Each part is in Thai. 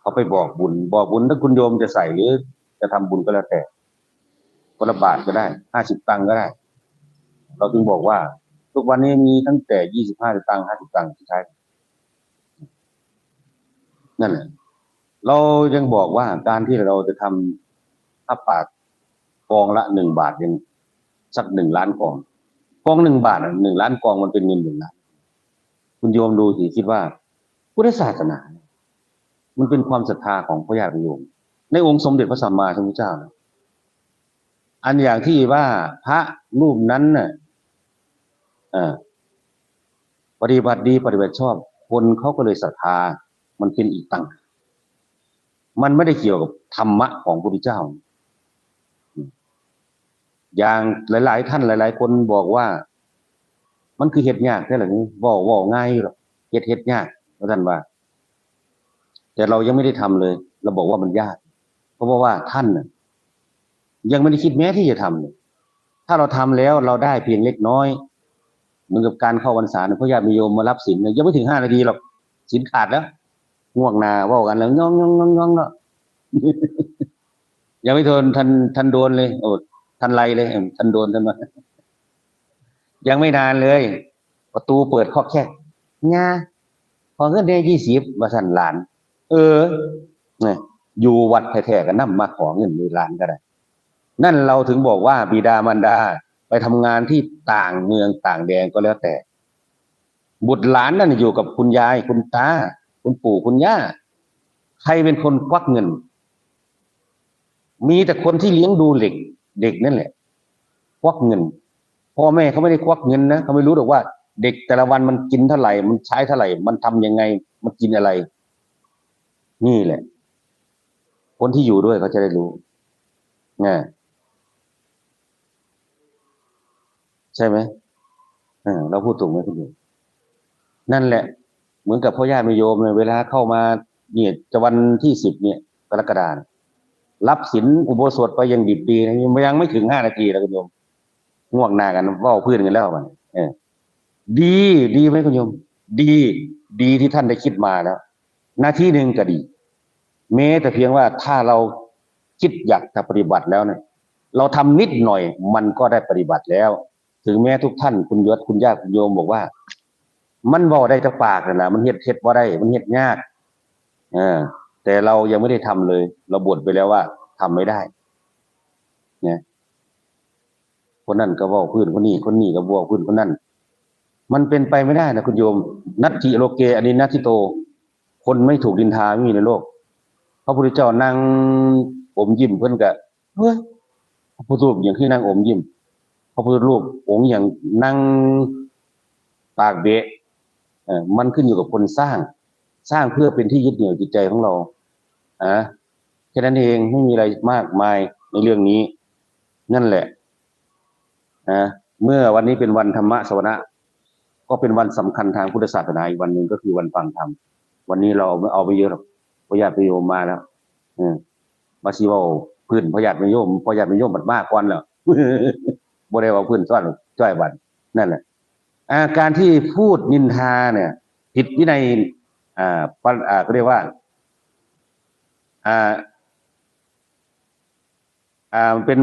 เขาไปบอกบุญ บอกบุญถ้าคุณโยมจะใส่หรือ จะทำบุญก็แล้วแต่คนละบาทก็ได้ห้าสิบตังก็ได้ เราถึงบอกว่า ทุกวันนี้มีตั้งแต่ยี่สิบห้าตังห้าสิบตังที่ใช้นั่นแหละเรายังบอกว่าการที่เราจะทำผ้าปากองละหนึ่งบาทยังสักหนึ่งล้านกองกองหนึ่งบาทหนึ่งล้านกองมันเป็นเงินหนึ่งล้านคุณโยมดูสิคิดว่า พุทธศาสนา มันเป็นความศรัทธาของพระญาติโยมในองค์สมเด็จพระสัมมาสัมพุทธเจ้า อันอย่างที่ว่าพระรูปนั้นน่ะเอ่อปฏิบัติดีปฏิบัติชอบ คนเขาก็เลยศรัทธา มันเป็นอีกตั้ง มันไม่ได้เกี่ยวกับธรรมะของพระพุทธเจ้า อย่างหลาย ๆ ท่านหลาย ๆ คนบอกว่า มันคือเห็ดยากแค่ไหนนี้บอกบอกง่ายหรอกเห็ดเห็ดยาก พระท่านว่า แต่เรายังไม่ได้ทำเลย เราบอกว่ามันยาก เพราะว่าท่านน่ะยังไม่ได้คิดแม้ที่จะทำเลยถ้าเราทำแล้วเราได้เพียงเล็กน้อย เหมือนกับการเข้าวันษาเนี่ยพระญาติโยมมารับศีลเนี่ยยังไม่ถึงห้านาทีหรอกศีลขาดแล้วง่วงนาว่ากันแล้วย่องย่องย่องย่องแล้วยังไม่ทนทันทันโดนเลย โอ้ทันไรเลยเอิ่มทันโดนทันมายังไม่นานเลย ประตูเปิดคอกแคกงา อเงินได้ยี่สิบมาสั่นหลาน เออเนี่ยอยู่วัดแท้ๆกันนำมาขอเงินในร้านก็ได้ นั่นเราถึงบอกว่าบิดามารดาไปทำงานที่ต่างเมืองต่างแดนก็แล้วแต่ บุตรหลานนั่นอยู่กับคุณยายคุณตา คุณปู่คุณย่า ใครเป็นคนควักเงิน มีแต่คนที่เลี้ยงดูเด็กเด็กนั่นแหละควักเงินพ่อแม่เขาไม่ได้ควักเงินนะเขาไม่รู้หรอกว่า เด็กแต่ละวันมันกินเท่าไหร่ มันใช้เท่าไหร่ มันทำยังไง มันกินอะไร นี่แหละ คนที่อยู่ด้วยเขาจะได้รู้ไงใช่ไหมเออเราพูดถูกไหมคุณโยมนั่นแหละ เหมือนกับพ่อญาติโยมเนี่ยเวลาเข้ามาเนี่ยจะวันที่สิบเนี่ยกรกฎาคมรับศีลอุโบสถไปยังดิบดีนะยังไม่ถึงห้านาทีแล้วคุณโยมง่วงหน้ากันว่าพื้นกันแล้วมันเออ ดี ดีไหมคุณโยม ดี ดีที่ท่านได้คิดมาแล้วหน้าที่หนึ่งก็ดี แม้แต่เพียงว่าถ้าเราคิดอยากจะปฏิบัติแล้วเนี่ยเราทำนิดหน่อย มันก็ได้ปฏิบัติแล้ว ถึงแม้ทุกท่านคุณยศคุณญาติคุณโยมบอกว่า มันบอได้แต่ปากนั่นะมันเฮ็ดเฮ็ดว่าได้ มันเฮ็ดยากเออแต่เรายังไม่ได้ทำเลย เราบวชไปแล้วว่าทำไม่ได้เนี่ยคนนั้นก็บอกพื้นคนนี้คนนี้ก็บอกพื้นคนนั้น มันเป็นไปไม่ได้นะคุณโยม นัตถิโลเกอนินัตถิโต คนไม่ถูกดินทาไม่มีในโลก พระพุทธเจ้านั่งอมยิ้มเพื่อนกะเฮ้ยพระพุทธรูปอย่างที่นั่งอมยิ้มพระพุทธรูปองค์อย่างนั่งปากเบะมันขึ้นอยู่กับคนสร้าง สร้างเพื่อเป็นที่ยึดเหนี่ยวจิตใจของเราอะแค่นั้นเองไม่มีอะไรมากมายในเรื่องนี้ นั่นแหละนะเมื่อวันนี้เป็นวันธรรมะสวนะ ก็เป็นวันสำคัญทางพุทธศาสนาอีกวันหนึ่งก็คือวันฟังธรรมวันนี้เราเอาไม่เอาไปเยอะหรอกพระญาติโยมมาแล้วออมาชีวาพื้นพญาติโยมพญาติโยมมันมากกว่าแล้วบ่ได้ว่าพื้นซ้อนจ้อยบันนั่นแหละอาการที่พูดนินทาเนี่ย ผิดวินัยอ่าปะอ่าก็เรียกว่าอ่าอ่าเป็น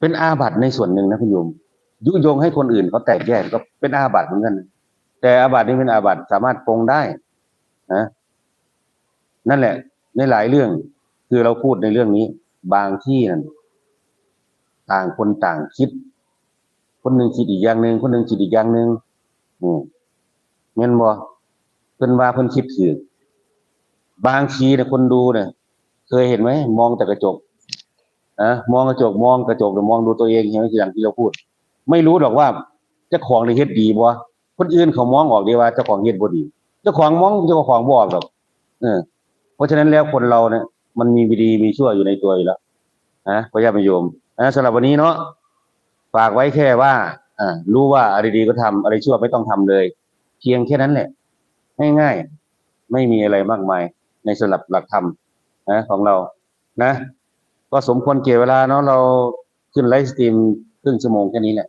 เป็นอาบัติในส่วนหนึ่งนะคุณโยม ยุยงให้คนอื่นเขาแตกแยกก็เป็นอาบัติเหมือนกัน แต่อาบัตินี้เป็นอาบัติสามารถปรงได้นะนั่นแหละ ในหลายเรื่องคือเราพูดในเรื่องนี้ บางที่นั่นต่างคนต่างคิด คนหนึ่งคิดอีกอย่างหนึ่งคนหนึ่งคิดอีกอย่างหนึ่งอืมเม่นบ่เพิ่นว่าเพิ่นคิดถือบางทีเนี่ยคนดูเนี่ยเคยเห็นไหมมองแต่กระจก อะมองกระจกมองกระจกหรือมองดูตัวเองเห็นไหมอย่างที่เราพูด ไม่รู้หรอกว่าเจ้าของในเฮ็ดดีบ่คนอื่นเขามองออกดีว่าเจ้าของเฮ็ดบ่ดี เจ้าของมองเจ้าของบ่ออกหรอกเออเพราะฉะนั้นแล้วคนเราเนี่ยมันมีดีมีชั่วอยู่ในตัวอยู่แล้วนะพระญาติโยมนะสำหรับวันนี้เนาะฝากไว้แค่ว่าอ่ารู้ว่าอะไรดีก็ทำอะไรชั่วไม่ต้องทำเลย เพียงแค่นั้นแหละง่ายๆไม่มีอะไรมากมายในสำหรับหลักธรรมนะของเรานะ ก็สมควรเกี่เวลาเนาะเราขึ้นไลฟ์สตรีมครึ่งชั่วโมงแค่นี้แหละ